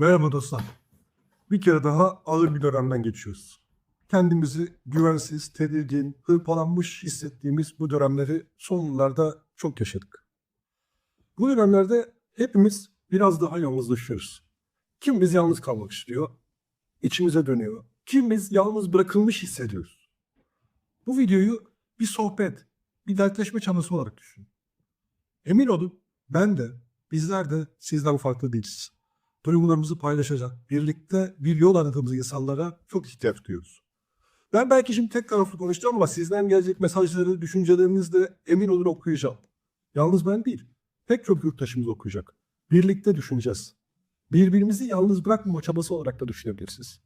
Merhaba dostlar. Bir kere daha ağır bir dönemden geçiyoruz. Kendimizi güvensiz, tedirgin, hırpalanmış hissettiğimiz bu dönemleri son yıllarda çok yaşadık. Bu dönemlerde hepimiz biraz daha yalnızlaşıyoruz. Kimimiz yalnız kalmak istiyor, içimize dönüyor. Kimimiz yalnız bırakılmış hissediyoruz. Bu videoyu bir sohbet, bir dertleşme çabası olarak düşün. Emin olun ben de, bizler de sizden farklı değiliz duygularımızı paylaşacak, birlikte bir yol aradığımız insanlara çok ihtiyaç duyuyoruz. Ben belki şimdi tek taraflı konuşacağım ama sizden gelecek mesajları, düşüncelerinizi de emin olun okuyacağım. Yalnız ben değil, pek çok yurttaşımız okuyacak. Birlikte düşüneceğiz. Birbirimizi yalnız bırakmama çabası olarak da düşünebilirsiniz.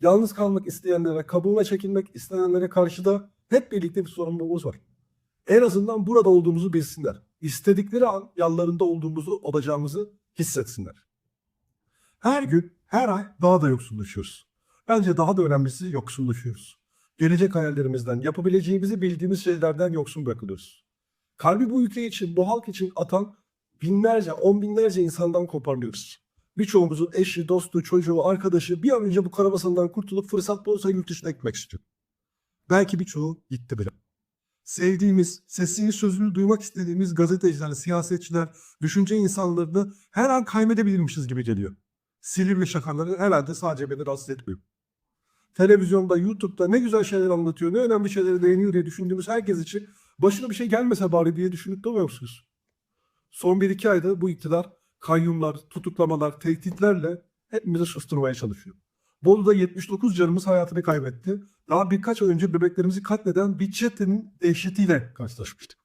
Yalnız kalmak isteyenlere, kabuğuna çekilmek isteyenlere karşı da hep birlikte bir sorumluluğumuz var. En azından burada olduğumuzu bilsinler. İstedikleri an yanlarında olduğumuzu, olacağımızı hissetsinler. Her gün, her ay daha da yoksullaşıyoruz. Bence daha da önemlisi yoksullaşıyoruz. Gelecek hayallerimizden, yapabileceğimizi bildiğimiz şeylerden yoksun bırakılıyoruz. Kalbi bu ülke için, bu halk için atan binlerce, on binlerce insandan koparılıyoruz. Birçoğumuzun eşi, dostu, çocuğu, arkadaşı bir an önce bu karabasandan kurtulup fırsat bulursa yurt dışına gitmek istiyor. Belki birçoğu gitti bile. Sevdiğimiz, sesini sözünü duymak istediğimiz gazeteciler, siyasetçiler, düşünce insanlarını her an kaybedebilirmişiz gibi geliyor. Silivri şakaları herhalde sadece beni rahatsız etmiyor. Televizyonda, YouTube'da ne güzel şeyler anlatıyor, ne önemli şeyleri değiniyor diye düşündüğümüz herkes için başına bir şey gelmese bari diye düşünüp durmuyor musunuz? Son bir iki ayda bu iktidar kayyumlar, tutuklamalar, tehditlerle hepimizi susturmaya çalışıyor. Bolu'da 79 canımız hayatını kaybetti. Daha birkaç ay önce bebeklerimizi katleden bir çetenin dehşetiyle karşılaşmıştık.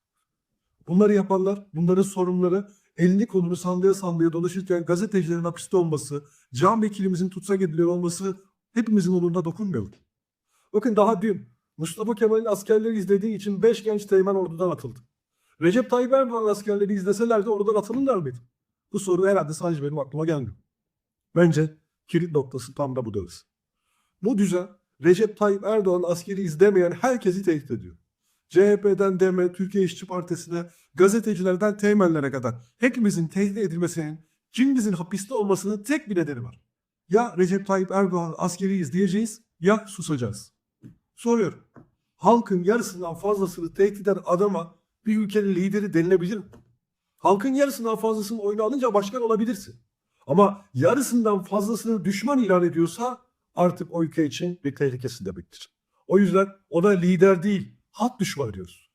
Bunları yapanlar, bunların sorunları elini kolunu sallaya sallaya dolaşırken gazetecilerin hapiste olması, can vekilimizin tutsak ediliyor olması hepimizin umuruna dokunmuyor. Bakın daha dün Mustafa Kemal'in askerleri izlediği için 5 genç teğmen ordudan atıldı. Recep Tayyip Erdoğan askerleri izleselerdi oradan atılırlar mıydı? Bu soru herhalde sadece benim aklıma gelmiyor. Bence kilit noktası tam da bu dövüş. Bu düzen Recep Tayyip Erdoğan askeri izlemeyen herkesi tehdit ediyor. CHP'den DEM'e, Türkiye İşçi Partisi'ne, gazetecilerden teğmenlere kadar hepimizin tehdit edilmesinin, cimrimizin hapiste olmasının tek bir nedeni var. Ya Recep Tayyip Erdoğan askeri izleyeceğiz ya susacağız. Soruyorum. Halkın yarısından fazlasını tehdit eden adama bir ülkenin lideri denilebilir mi? Halkın yarısından fazlasını oyunu alınca başkan olabilirsin. Ama yarısından fazlasını düşman ilan ediyorsa artık o ülke için bir tehlikesi demektir. O yüzden ona lider değil, halk düşmanı diyoruz.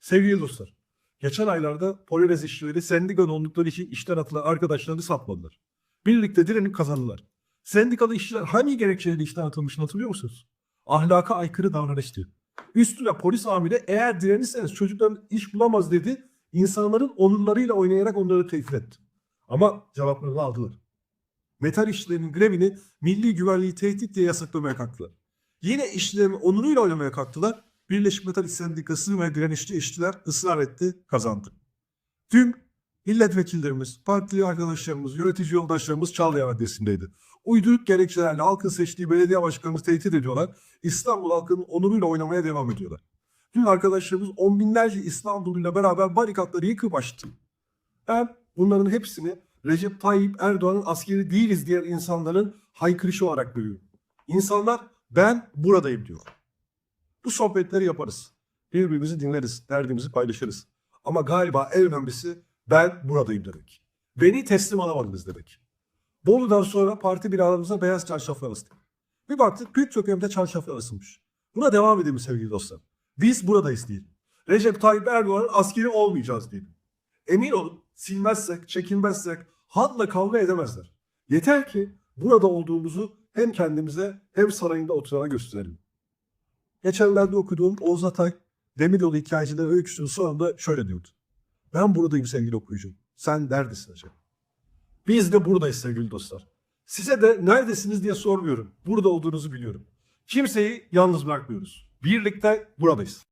Sevgili dostlar, geçen aylarda Polonez işçileri sendikalı oldukları için işten atılan arkadaşlarını satmadılar. Birlikte direnip kazandılar. Sendikalı işçiler hangi gerekçeyle işten atılmışını hatırlıyor musunuz? Ahlaka aykırı davranıştı. Üstüne polis amiri eğer direnirseniz çocukların iş bulamaz dedi. İnsanların onurlarıyla oynayarak onları tehdit etti. Ama cevaplarını aldılar. Metal işçilerinin grevini milli güvenliği tehdit diye yasaklamaya kalktılar. Yine işçilerin onuruyla oynamaya kalktılar. Birleşik Metal İş Sendikası ve direnişçi işçiler ısrar etti, kazandı. Tüm milletvekillerimiz, partili arkadaşlarımız, yönetici yoldaşlarımız Çağlayan adresindeydi. Uyduruk gerekçelerle halkın seçtiği belediye başkanımızı tehdit ediyorlar. İstanbul halkının onuruyla oynamaya devam ediyorlar. Dün arkadaşlarımız on binlerce İstanbul'uyla beraber barikatları yıkıp açtı. Ben bunların hepsini Recep Tayyip Erdoğan'ın askeri değiliz diyen insanların haykırışı olarak görüyorum. İnsanlar ben buradayım diyor. Bu sohbetleri yaparız. Birbirimizi dinleriz, derdimizi paylaşırız. Ama galiba en önemlisi ben buradayım demek. Beni teslim alamadınız demek. Bolu'dan sonra parti binalarımıza beyaz çarşaflar astık. Bir baktık büyük çökemde çarşaflar asılmış. Buna devam edelim sevgili dostlar. Biz buradayız diyelim. Recep Tayyip Erdoğan'ın askeri olmayacağız diyelim. Emin olun silmezsek, çekinmezsek halkla kavga edemezler. Yeter ki burada olduğumuzu hem kendimize hem sarayında oturana gösterelim. Geçenlerde okuduğum Oğuz Atay, Demiryolu hikayecileri öyküsünün sonunda şöyle diyordu. Ben buradayım sevgili okuyucum. Sen neredesin acaba? Biz de buradayız sevgili dostlar. Size de neredesiniz diye sormuyorum. Burada olduğunuzu biliyorum. Kimseyi yalnız bırakmıyoruz. Birlikte buradayız.